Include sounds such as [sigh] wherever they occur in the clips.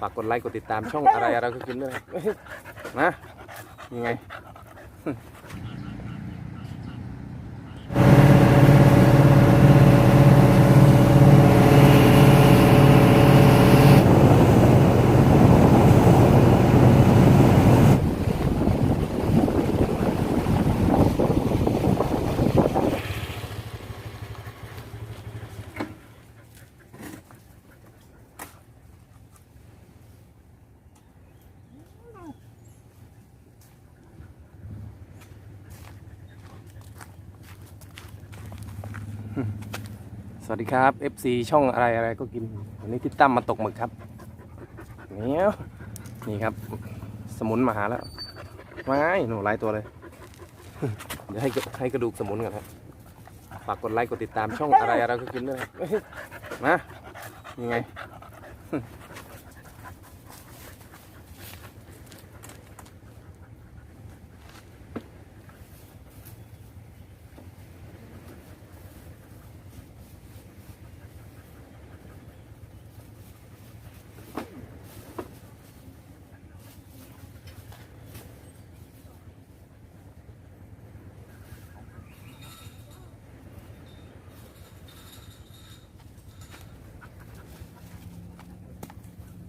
ฝากกดไลค์กดติดตามช่องอะไรอะไรก็กินด้วยนะครับนะยังไง วัสดีครับ FC ช่องอะไรอะไรก็กิน วันนี้พี่ตั้มมาตกหมึกครับเนี้ยนี่ครับ สมุนมาหาแล้วไม่หนูหลายตัวเลย เดี๋ยวให้ให้กระดูกสมุนก่อนครับฝากกดไลค์กดติดตามช่องอะไรอะไรก็กินด้วยนะยังไง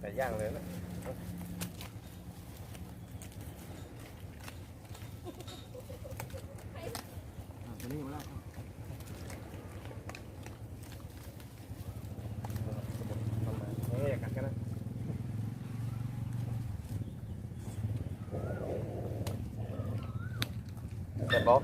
แต่ย่างเลยนะตัวนี้มาแล้วเฮ้ยกัดกันนะเสร็จบอก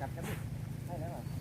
กัดกันดิใช่แล้วอะ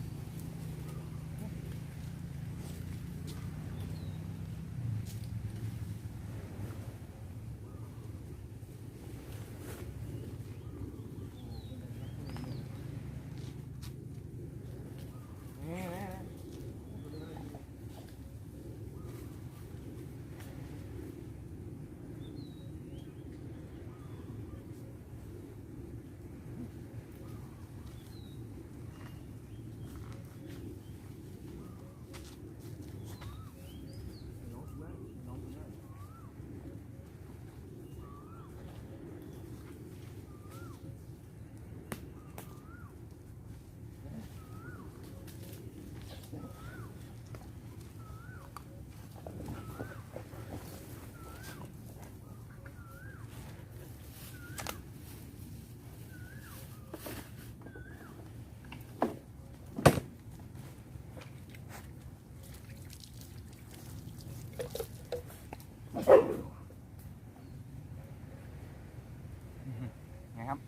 ไงครับ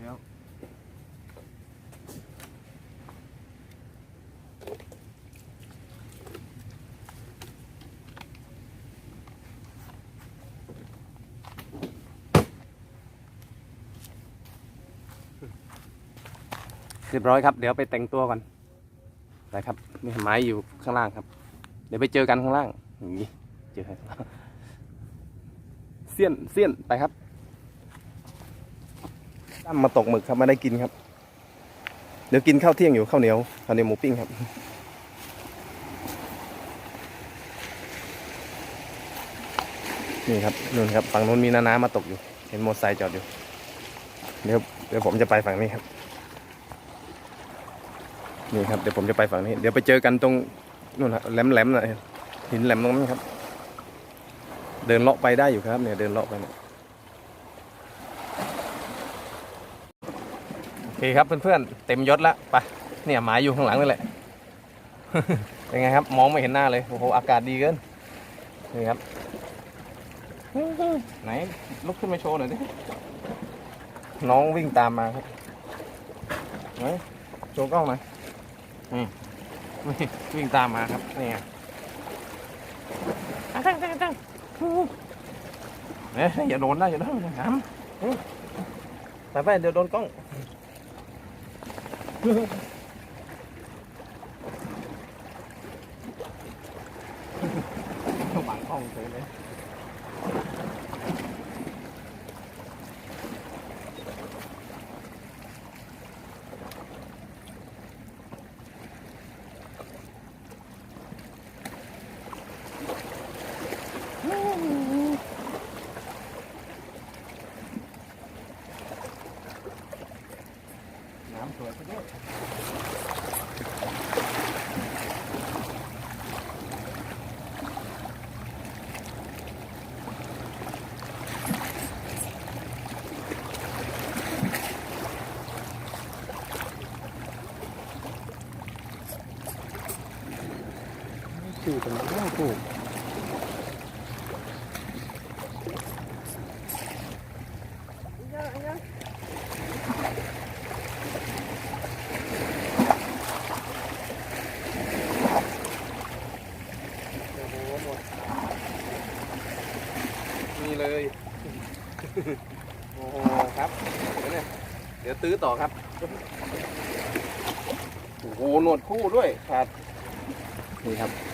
เดี๋ยวเรียบร้อยครับ เดี๋ยวไปแต่งตัวก่อนไปครับมีไม้อยู่ข้างล่างครับ เดี๋ยวไปเจอกันข้างล่างอย่างนี้เจอกันเสี้ยนเสี้ยนไปครับ ตั้มมาตกหมึกครับไม่ได้กินครับ เดี๋ยวกินข้าวเที่ยงอยู่ข้าวเหนียวข้าวเหนียวหมูปิ้งครับ นี่ครับนู่นครับฝั่งนู้นมีนานามาตกอยู่ เห็นมอเตอร์ไซค์จอดอยู่ เดี๋ยวเดี๋ยวผมจะไปฝั่งนี้ครับนี่ครับเดี๋ยวผมจะไปฝั่งนี้ เดี๋ยวไปเจอกันตรงนู่นแหลมแหลมน่ะหินแหลมตรงนั้นครับ เดินเลาะไปได้อยู่ครับเนี่ยเดินเลาะไปเนี่ย โอ เคครับเพื่อนๆ เต็มยศแล้วไปเนี่ยหมายอยู่ข้างหลังนี่แหละ เป็นไงครับ มองไม่เห็นหน้าเลยโอ้โหอากาศดีเกินนี่ครับ ไหนลุกขึ้นมาโชว์หน่อยดิน้องวิ่งตามมาครับไหนโชว์กล้องหน่อยนี่วิ่งตามมาครับนี่ไงอะตั้งตั้งตั้งเอ๊ะอย่าโดนนะอย่าโดนนะครับไปไปเดี๋ยวโดนกล้อง 呵 [laughs] 呵 กันแล้วคู่โอ้โหหมดนี่เลย โอ้โหครับ เดี๋ยวเนี่ยเดี๋ยวตื้อต่อครับ โอ้โหหนวดคู่ด้วยขาดนี่ครับ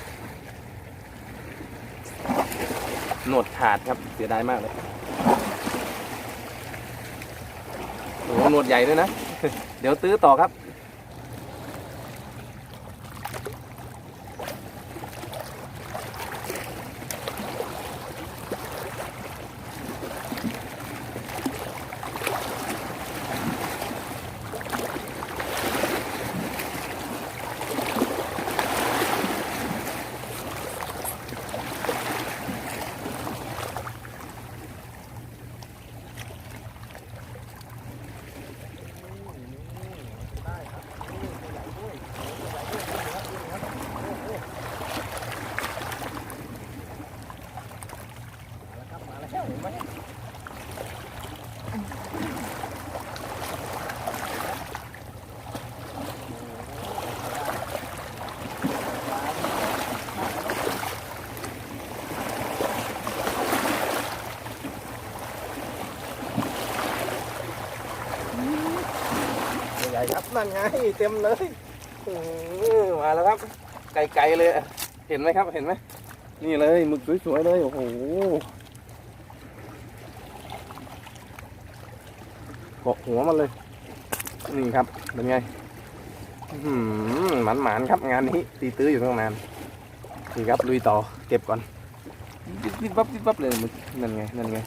หนวดขาดครับเสียดายมากเลยโอ้โหหนวดใหญ่ด้วยนะ เดี๋ยวตื้อต่อครับ นั่นไงเต็มเลยมาแล้วครับ ไกลๆเลย เห็นไหมครับ เห็นไหม นี่เลยหมึกสวยๆเลย โอ้โหเกาะหัวมันเลย นี่ครับ เป็นไงหมันหมานๆครับงานนี้ ตีตื้ออยู่ตั้งนานนี่ครับลุยต่อ เก็บก่อนวิบวิบวับวิบวับเลยมึกนั่นไง นั่นไง